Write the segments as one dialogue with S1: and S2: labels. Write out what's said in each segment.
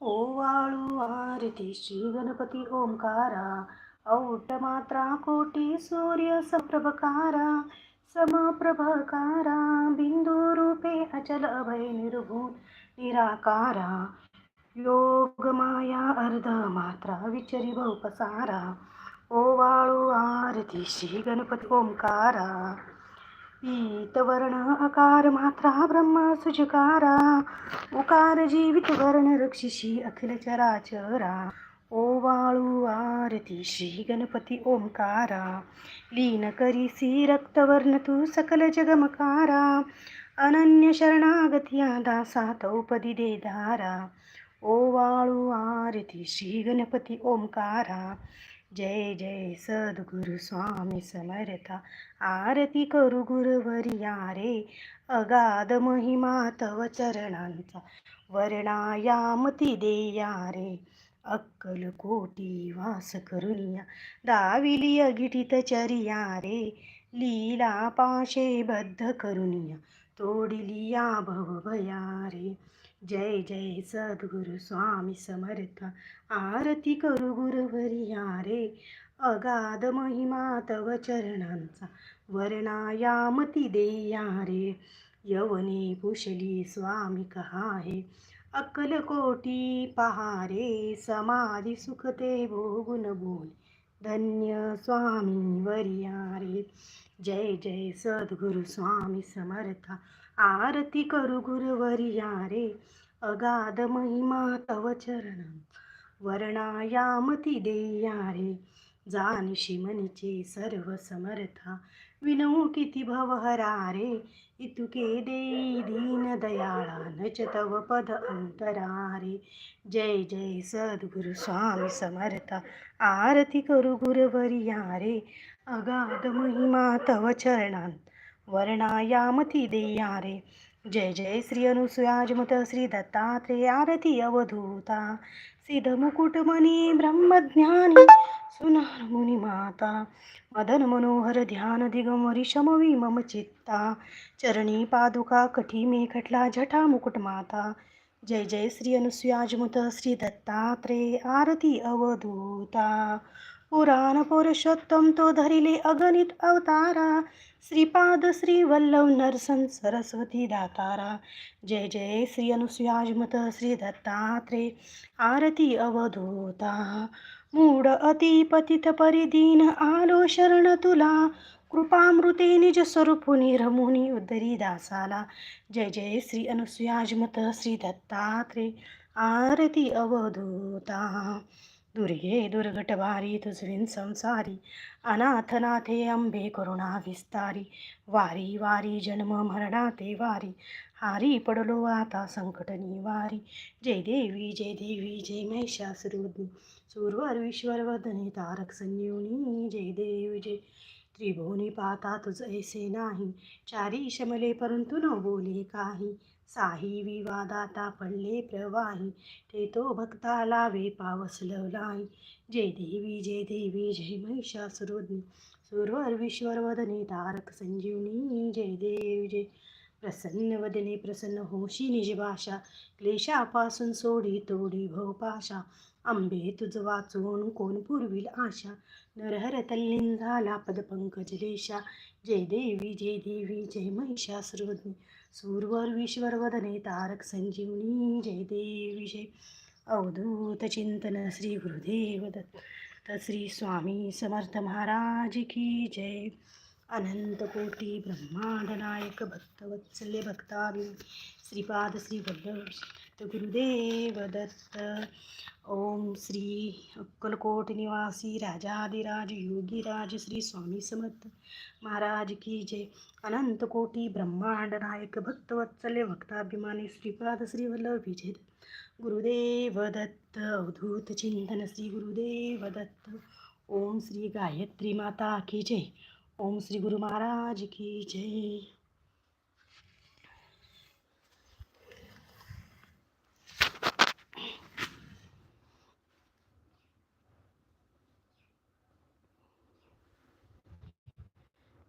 S1: ओवाळू आरती श्री गणपती ओंकारा औट मात्रा कोटी सूर्य सप्रभकारा समप्रभकारा बिंदू रूपे अचल अभय निर्गुण निराकारा योग माया अर्ध मात्रा विचरी बहुपसारा ओवाळू आरती श्री गणपती ओंकारा पीतवर्ण अकार मात्रा ब्रह्मा सुजकारा उकार जीवित वर्ण रक्षिषी अखिल चराचरा ओवाळू आरती श्री गणपती ओंकारा लीन करीसी रक्तवर्ण तू सकल जगमकारा अनन्य शरणागती दासा तौपदी देदारा ओवाळू आरती श्री गणपती ओंकारा जय जय सद्गुरु स्वामी समर्था. आरती करू गुरुवर्या रे अगाध महिमा तव चरणांचा वर्णायामती देया रे अक्कल कोटी वास करुनिया दाविली अगिटित चरिया रे लीला पाशे बद्ध करुनिया तोडिलिया भवभया रे जय जय सद्गुरु स्वामी समर्थ. आरती करू गुरुवरी रे अगाध महिमा तव चरणांचा वर्णायामती देया रे यवने कुशली स्वामी कहाहे. अक्कल पहारे. समाधी सुखते भोगुन बोल. धन्य स्वामी वरियारे. जय जय सद्गुरु स्वामी समर्था. आरती करू गुरुवर्या रे अगाध महिमा तव चरण. वर्णायामती देया रे जानिशी मनीचे सर्व समर्था. विनऊ किती भवहरारे. इतुके देई दीन दयाळा नच तव पद अंतरारे. जय जय सद्गुरु स्वामी समर्था. आरती करू गुरुवर्या रे अगाध महिमा तव चरणान. वर्णायामती देया रे जय जय श्री अनुसुयाजमत श्री दत्तात्रेय आरती अवधूता। सिद्ध मुकुटमणी ब्रह्मज्ञानी सुनार मुनी माता। मदन मनोहर ध्यान दिगमरी शमवी मम चित्ता। चरणी पादुका कठी मे खटला जटा मुकुट माता। जय जय श्री अनुसुयाजमत श्री दत्तात्रेय आरती अवधूता। पुराण पुरुषोत्तम तो धरिले अगणित अवतारा. श्रीपाद श्री वल्लभ नरसन सरस्वती दातारा. जय जय श्री अनुसुयाजमत श्री दत्तात्रे आरती अवधूता. मूड अति पतित परिदीन आलो शरण तुला. कृपामृते निज स्वरूपुनी रमुनी उदरी दासाला. जय जय श्री अनुसुयाजमत श्री दत्तात्रे आरती अवधूता. दुर्गे दुर्गटवारी तुझविन संसारी अनाथनाथे अंबे करुणा विस्तारी वारी वारी जन्म मरणाते वारी हारी पडलो आता संकट निवारी जय देवी जय देवी जय महिषासुरवदनी सुरवर विश्वरवदने तारक संजीवनी जय देवी जय त्रिभुवनी पाहता तुझ ऐसे नाही. चारी शमले परंतु न बोले काही. साही विवादाता पडले प्रवाही. ते तो भक्ता लावे पावस नाही. जय देवी जय देवी जय महिषासुरोधनी सुरवर विश्वर वदने तारक संजीवनी जय देव जय. प्रसन्न वदने प्रसन्न होशी निज भाषा. क्लेशापासून सोडी तोडी भवपाशा आंबे तुझ वाचून कोण पुरविल आशा? नरहर तल्लीन झाला पदपंकज लेशा जय देवी जय देवी जय महिषासुरवदनी सूरवर विश्वर वदने तारक संजीवनी. जय देवी जय. अवधूत चिंतन श्री गुरुदेव दत्त. श्री स्वामी समर्थ महाराज की जय. अनंत कोटी ब्रह्मांड नायक भक्तवत्सल्य भक्ताभि श्रीपाद श्री वल्लभ. गुरुदेव दत्त ओम श्री अक्कलकोट निवासी राजाधिराज योगीराज श्री स्वामी समर्थ महाराज की जय। अनंत कोटी ब्रह्मांड नायक भक्तवत्सल्य भक्ताभिमानी श्रीपाद श्रीवल्लभ विजय। गुरुदेव दत्त अवधूत चिंतन श्री गुरुदेव दत्त ओम श्री गायत्री माता की जय। ओम श्री गुरु महाराज की जय।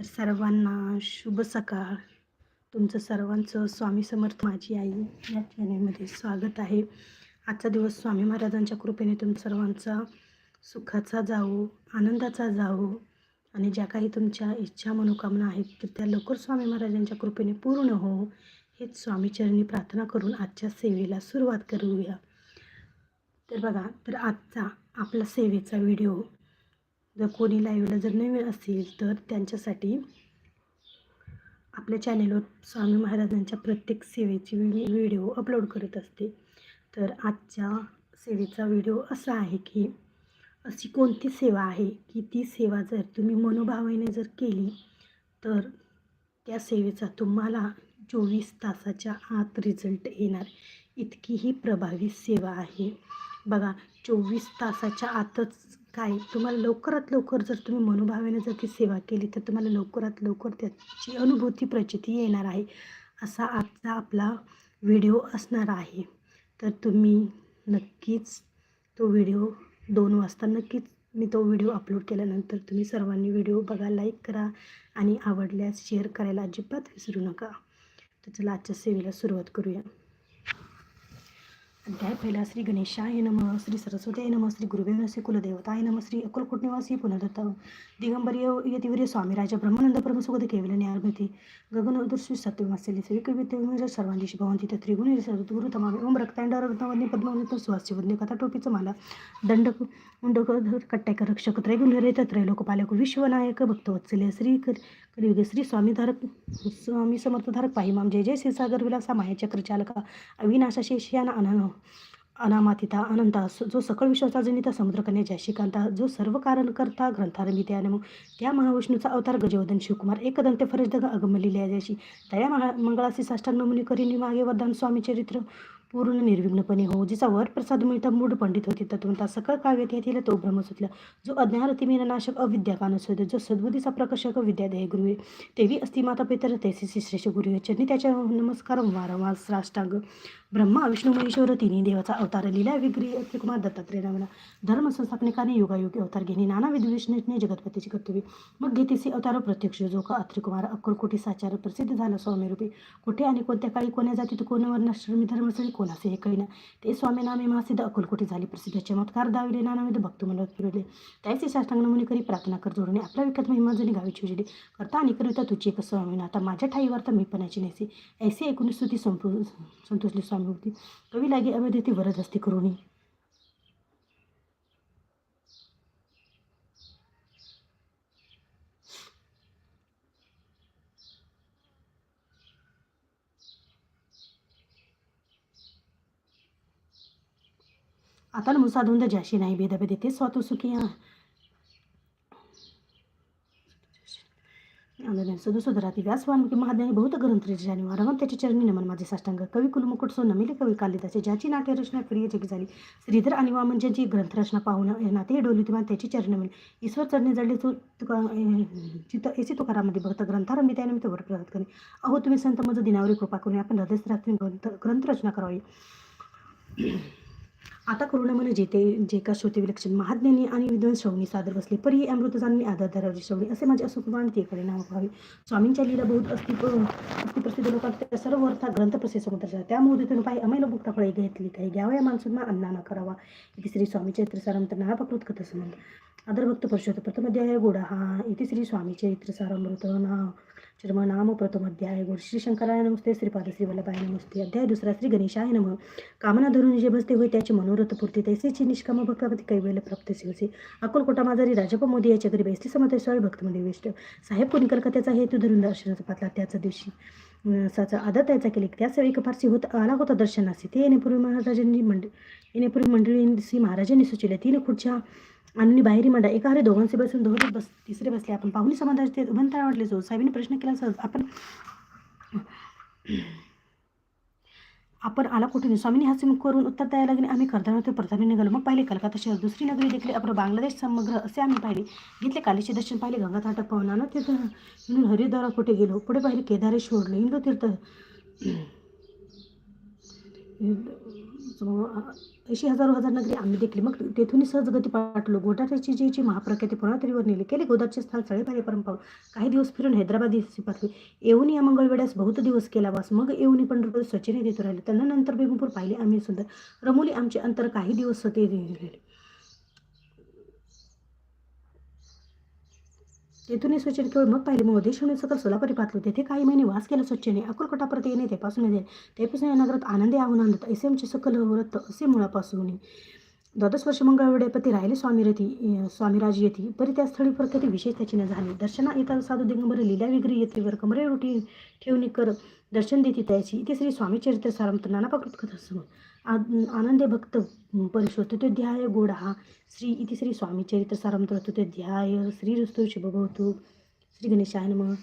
S1: तर सर्वांना शुभ सकाळ. तुमचं सर्वांचं स्वामी समर्थ माझी आई या चॅनलमध्ये स्वागत आहे. आजचा दिवस स्वामी महाराजांच्या कृपेने तुम सर्वांचा सुखाचा जावो आनंदाचा जावो आणि ज्या काही तुमच्या इच्छा मनोकामना आहेत तर त्या लवकर स्वामी महाराजांच्या कृपेने पूर्ण हो. हेच स्वामीचरणी प्रार्थना करून आजच्या सेवेला सुरुवात करूया. तर बघा तर आजचा आपला सेवेचा व्हिडिओ जर कोणी लाईव्हला जर नवीन असेल तर त्यांच्यासाठी आपल्या चॅनेलवर स्वामी महाराजांच्या प्रत्येक सेवेची व्हिडिओ अपलोड करत असते. तर आजच्या सेवेचा व्हिडिओ असा आहे की अशी कोणती सेवा आहे की ती सेवा जर तुम्ही मनोभावाने जर केली तर त्या सेवेचा तुम्हाला चोवीस तासाच्या आत रिझल्ट येणार. इतकी ही प्रभावी सेवा आहे. बघा चोवीस तासाच्या आतच काय तुम्हाला लवकरात लवकर जर तुम्ही मनोभावेने जर ती सेवा केली तर तुम्हाला लवकरात लवकर त्याची अनुभूती प्रचिती येणार आहे असा आजचा आपला व्हिडिओ असणार आहे. तर तुम्ही नक्कीच तो व्हिडिओ दोन वाजता नक्कीच मी तो व्हिडिओ अपलोड केल्यानंतर तुम्ही सर्वांनी व्हिडिओ बघा लाईक करा आणि आवडल्यास शेअर करायला अजिबात विसरू नका. तर चला आजच्या सेवेला सुरुवात करूया. अध्याय पहिला श्री गणेशाय नम श्री सरस्वती नम श्री गुरुवे नमः कुलदेवताय नम श्री अक्कलकोट निवासी पुनर्दत्त। दिगंबरीय यतिवर्य स्वामी राजा ब्रह्मानंद परमसुगत केवल न्यायभूती गगन दुर्श्री श्री सेवी कविते सर्वांची भवंती तर त्रिगुणी गुरु तमावे। ओम रक्तांड रत्नवन्य पद्मवंत सुवास्य वन्य कथा टोपीचं माला। दंड मुंडक कट्ट्याक रक्षक त्रैगुण्यरेत त्रैलोकपालक विश्वनायक भक्तवत्सल्य श्री कलियुगे श्री स्वामीधारक स्वामी समर्थधारक पाहिमाम जय जय श्रीसागर विलासा माया चालका अविनाशा शेषयाना अनान अनामातिता अनंता जो सकळ विश्वाचा जनिता समुद्रकन्या जयशिकांता जो सर्व कारण करता ग्रंथारमित्या नमो त्या महाविष्णूचा अवतार गजवदन शिवकुमार एकदंते फरजदग अगमलिल्या जयशी तया महा मंगळासी साष्टांग मुनी मागे वरदान स्वामी चरित्र पूर्ण निर्विघ्नपणे हो जिचा वर प्रसाद मिळता मूढ पंडित होती तत्वता सकळ काव्य येथील तो ब्रह्म जो अज्ञानती नाशक अविद्या कानस होते जो सद्बुद्धीचा प्रकर्षक विद्या देह गुरुवे तेवी अस्ति माता पितर तेसी श्रेष्ठ गुरुवे चरणी त्याच्या नमस्कार वारंवार साष्टांग ब्रह्मा विष्णू महेश्वर तिन्ही देवाचा अवतार लिला विग्री त्रिकुमार दत्तात्रय नामना धर्म संस्थापनिकाने योगायोगी अवतार घेणे नाना विद्वेषणे जगतपतीची कर्तव्य मग घेतेसी अवतार प्रत्यक्ष जो का अत्रिकुमार अक्कलकोटी साचार प्रसिद्ध झाला स्वामीरूपी कुठे आणि कोणत्या काळी कोण्या जातीत कोण वर्णाश्रमी धर्मस्थळी कोणासे हे कळीना. ते स्वामी नामे महासिद्ध अक्कलकोटी झाली प्रसिद्ध चमत्कार दाविले नानाविध भक्त मंडळात फिरले त्याचे साष्टांग नमुनी करी प्रार्थना कर जोडणे आपला विकत महिमा जणी गावी उजली करता आणि करिता तुझी एक स्वामी आता माझ्या ठाईवर तर मी पणाची नेसे ऐसे एकूण स्तुती संपू संतोषली स्वामी. होती कवी लागे अवैधती वरद असते करुणी आता मुसाधुंद जाशी नाही भेदभेद ते स्वतः सुखी सदुसुधराती व्यास वाल्मिकी महाज्ञानी बहुत ग्रंथ जाणी वारंवार त्याची चरणी नमन माझे साष्टांग. कवी कुलमुकुट सो नमिले कवी कालिदाचे ज्याची नाट्यरचना प्रिय जगी झाली. श्रीधर आणि वामन ज्यांची ग्रंथरचना पाहून नाते डोली तुम्हाला त्याची चरणी मिळेल. ईश्वर चरणी जडले तो तुका चित्त एसी तुकारामध्ये भक्त मी त्यानिमित्त वर प्रगत करणे. अहो तुम्ही संत मज दिनावरी कृपा करून आपण हृदयस्थरात्री ग्रंथ ग्रंथरचना करावी. आता करुणा मन जेते जे का श्रोते विलक्षण महाज्ञानी आणि विद्वान श्रवणी सादर बसले परी अमृत आधार आदर धरावली श्रवणी असे माझे असुकुमान तेकडे नाव व्हावे स्वामींच्या लीला बहुत अस्ति अस्ति प्रसिद्ध लोकांत त्या सर्व अर्था ग्रंथ प्रसिद्ध समुद्राचा त्यामुळे तिथून पाही अमैल भुक्ता फळे घेतली काही. घ्यावया या माणसांना अन्ना न करावा. इथे श्री स्वामी चरित्र सारामंतर नापकृत कथा संबंध आदर भक्त परशोत्त प्रथम अध्याय गोडा हा. इथे श्री स्वामी चरित्र सारामृत नाव. चर्म नाम प्रथम अध्याय गुरु श्री शंकराय नमस्ते श्रीपाद श्री वल्लभाय नमस्ते अध्याय दुसरा श्री गणेशाय नम। कामना धरून जे बसते होय त्याची मनोरथ पूर्ती तैसेची निष्काम भक्तापती कैवल्य प्राप्त शिवसे अकोलकोटा माझारी राजप मोदी याच्या घरी बैसली समते स्वामी भक्तमध्ये विष्ट। साहेब कोणी कलकत्याचा हेतू धरून दर्शनाचा पातला त्याच्या दिवशी साचा आदर त्याचा केले. त्याच एक फारसी होत आला होता दर्शनासी. ते येण्यापूर्वी महाराजांनी मंडळी येण्यापूर्वी मंडळी महाराजांनी सुचले तीन खुर्च्या आणि बाहेरी मंडळ एका हरे दोघांचे बसून दोघे बस तिसरे बसले. आपण पाहुणे समाजाचे उभंतरा वाटले जो साहेबांनी प्रश्न केला सहज आपण आपण आला कुठे स्वामीने हास्य करून उत्तर द्यायला लागले. आम्ही करताना ते प्रथम निघालो. मग पाहिले कलकत्ता शहर. दुसरी नगरी देखील आपण बांगलादेश समग्र असे आम्ही पाहिले. घेतले कालीचे दर्शन पाहिले. गंगा थाटक पाहून ना तिथं म्हणून हरिद्वारा कुठे गेलो? पुढे पाहिले केदारेश्वरला इंदो तीर्थ अशी हजारो हजार नगरी आम्ही देखील मग तेथून सहज गती पाठलो गोदाट्याची जी जी महाप्रख्याती पुनरात्रीवर नेली केले गोदाटचे स्थान सळेपारे परंपाव काही दिवस फिरून हैदराबाद येथे पाठवे. येऊन या मंगळवेड्यास बहुत दिवस केला वास मग येऊन पंढरपूर सचिने देतो राहिले. नंतर बेगमपूर पाहिले आम्ही सुंदर. रमोली आमचे अंतर काही दिवस ते गेले तेथून स्वच्छने केवळ मग पाहिले मग देशून सकल सोलापुरी पाहतलो तेथे काही महिने वास केला स्वच्छने अकोलकोटापर्यंत येणे तेपासून येणे तेपासून या नगरात आनंदी आव्हान ऐसे आमचे सकल व्रत असे मुळापासून द्वादश वर्ष मंगळवेड्यापती राहिले स्वामी रथी स्वामीराजी स्वामीराज परी त्या स्थळी प्रकृती विशेष त्याची न झाली. दर्शना येता साधू दिगंबर लिला विग्री येथे वर कमरे रोटी ठेवणी कर दर्शन देते त्याची. इथे श्री स्वामी चरित्र सारामत नाना कथा समोर. आनंदे भक्त परिशोध ते ध्याय श्री इथे श्री स्वामी चरित्र सारामत ते ध्याय श्री रुस्तू शुभभवतु. श्री गणेशाय नमः.